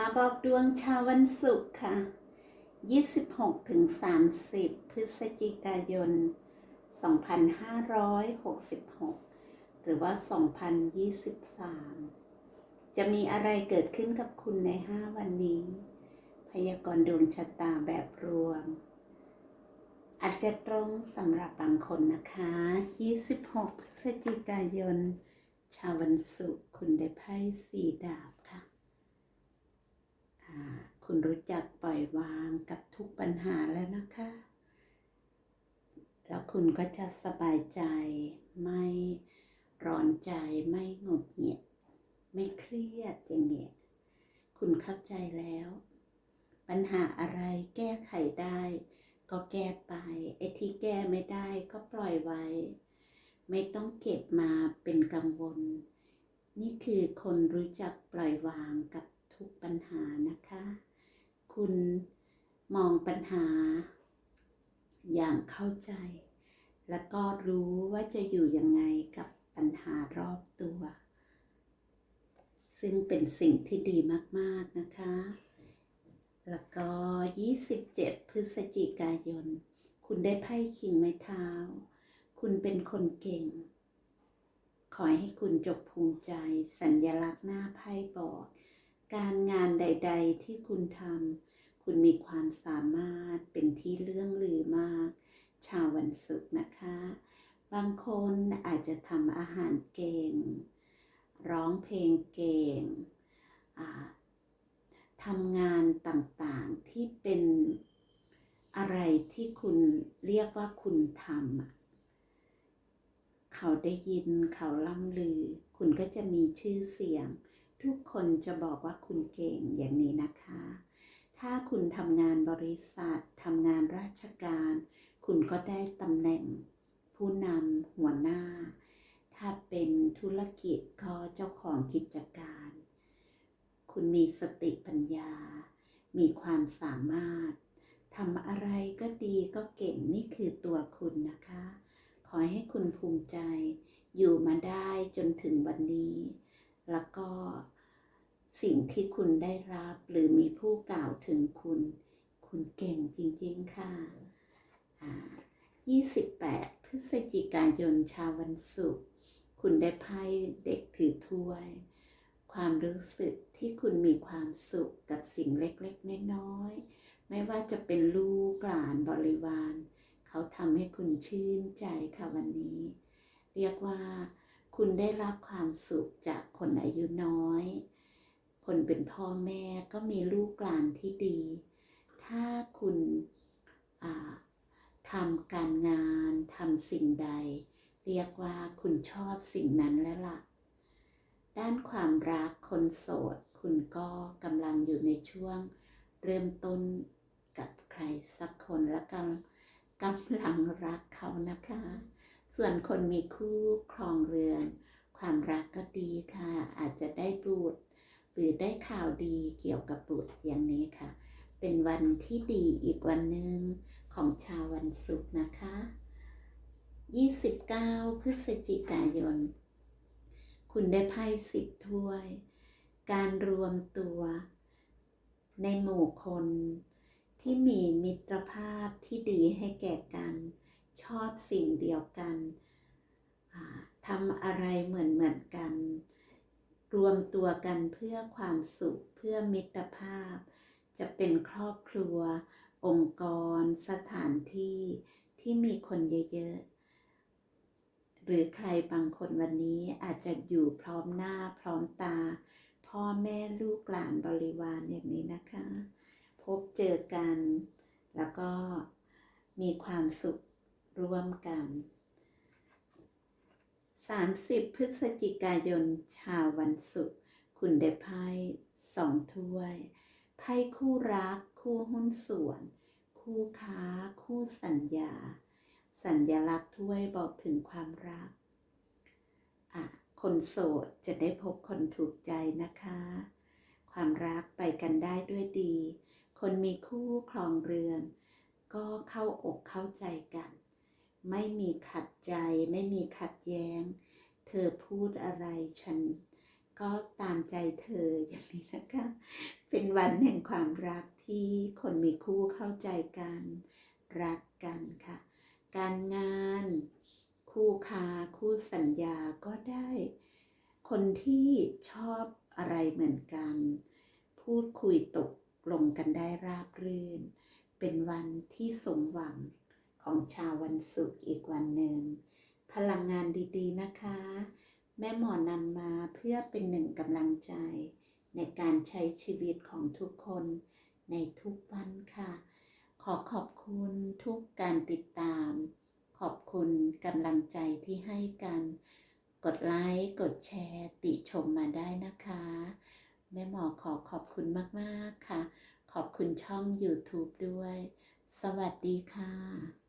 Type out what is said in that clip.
มาบอกดวงชาววันศุกร์ค่ะ 26ถึง30 พฤศจิกายน 2566 หรือว่า 2023 จะมีอะไรเกิดขึ้นกับคุณใน 5 วันนี้ พยากรณ์ดวงชะตาแบบรวม อาจจะตรงสำหรับบางคนนะคะ 26 พฤศจิกายน ชาววันศุกร์คุณได้ไพ่สี่ดาบ คุณรู้จักปล่อยวางกับทุกปัญหาแล้วนะคะ แล้วคุณก็จะสบายใจ ไม่ร้อนใจ ไม่หงุดหงิด ไม่เครียดอย่างเงี้ย คุณเข้าใจแล้ว ปัญหาอะไรแก้ไขได้ ก็แก้ไป ไอ้ที่แก้ไม่ได้ก็ปล่อยไว้ ไม่ต้องเก็บมาเป็นกังวล นี่คือคนรู้จักปล่อยวางกับทุกปัญหานะคะ คุณมองปัญหา อย่างเข้าใจ แล้วก็รู้ว่าจะอยู่ยังไงกับปัญหารอบตัว ซึ่งเป็นสิ่งที่ดีมาก ๆ นะคะ แล้วก็ 27 พฤศจิกายน คุณได้ไพ่คิงไม้เท้า คุณเป็นคนเก่ง ขอให้คุณจงภูมิใจ สัญลักษณ์หน้าไพ่บอก การงานใด ๆ ที่คุณทำ คุณมีความสามารถเป็นที่เรื่องลือมาก ชาววันศุกร์นะคะ บางคนอาจจะทำอาหารเก่ง ร้องเพลงเก่งทำงานต่างๆที่เป็นอะไรที่คุณเรียกว่าคุณทำเขาได้ยินเขาล่ำลือ คุณก็จะมีชื่อเสียง ทุกคนจะบอกว่าคุณเก่งอย่างนี้นะคะ ถ้าคุณทำงานบริษัททำงานราชการ คุณก็ได้ตำแหน่ง ผู้นำหัวหน้า ถ้าเป็นธุรกิจก็เจ้าของกิจการ คุณมีสติปัญญา มีความสามารถทำอะไรก็ดีก็เก่งนี่คือตัวคุณนะคะ ขอให้คุณภูมิใจ อยู่มาได้จนถึงวันนี้ แล้วก็ สิ่งที่คุณได้รับหรือมีผู้กล่าวถึงคุณ คุณเก่งจริง ๆ ค่ะอ่า28 พฤศจิกายนชาววันศุกร์คุณได้ไพ่เด็กถือถ้วย ความรู้สึกที่คุณมีความสุขกับสิ่งเล็กๆ น้อยๆ ไม่ว่าจะเป็นลูกหลานบริวาร เขาทำให้คุณชื่นใจค่ะวันนี้ เรียกว่า คุณได้รับความสุขจากคนอายุน้อย คนเป็นพ่อแม่ก็มีลูกหลานที่ดี ถ้าคุณทำการงานทำสิ่งใด เรียกว่าคุณชอบสิ่งนั้นแล้วล่ะ ด้านความรักคนโสด คุณก็กำลังอยู่ในช่วงเริ่มต้นกับใครสักคนและกำกำลังรักเขานะคะ ส่วนคนมีคู่ครองเรือน ความรักก็ดีค่ะ อาจจะได้บุตร หรือได้ข่าวดีเกี่ยวกับบุตรอย่างนี้ค่ะ เป็นวันที่ดีอีกวันหนึ่งของชาววันศุกร์นะคะ 29 พฤศจิกายน คุณได้ไพ่สิบถ้วย การรวมตัว ในหมู่คนที่มีมิตรภาพที่ดีให้แก่กัน ชอบสิ่งเดียวกันทำอะไรเหมือนเหมือนกัน รวมตัวกันเพื่อความสุขเพื่อมิตรภาพ จะเป็นครอบครัว องค์กร สถานที่ที่มีคนเยอะๆ หรือใครบางคนวันนี้อาจจะอยู่พร้อมหน้าพร้อมตา พ่อแม่ลูกหลานบริวารอย่างนี้นะคะ พบเจอกัน แล้วก็มีความสุขร่วมกัน 30 พฤศจิกายนชาววันศุกร์คุณได้ไพ่สองถ้วย ไพ่คู่รัก คู่หุ้นส่วน คู่ค้า คู่สัญญา สัญญลักษณ์ถ้วยบอกถึงความรัก อะ คนโสดจะได้พบคนถูกใจนะคะ ความรักไปกันได้ด้วยดี คนมีคู่ครองเรือน ก็เข้าอกเข้าใจกัน ไม่มีขัดใจ ไม่มีขัดแย้ง เธอพูดอะไรฉัน ก็ตามใจเธออย่างนี้นะคะ เป็นวันแห่งความรักที่คนมีคู่เข้าใจกันรักกันค่ะ การงานคู่ค้าคู่สัญญาก็ได้ คนที่ชอบอะไรเหมือนกัน พูดคุยตกลงกันได้ราบรื่น เป็นวันที่สมหวัง ของชาววันศุกร์อีกวันหนึ่ง พลังงานดีๆนะคะ แม่หมอนำมาเพื่อเป็นหนึ่งกำลังใจ ในการใช้ชีวิตของทุกคนในทุกวันค่ะ ขอขอบคุณทุกการติดตาม ขอบคุณกำลังใจที่ให้กัน กดไลค์กดแชร์ติชมมาได้นะคะ แม่หมอขอขอบคุณมาก ๆ ค่ะ ขอบคุณช่อง YouTube ด้วย สวัสดีค่ะ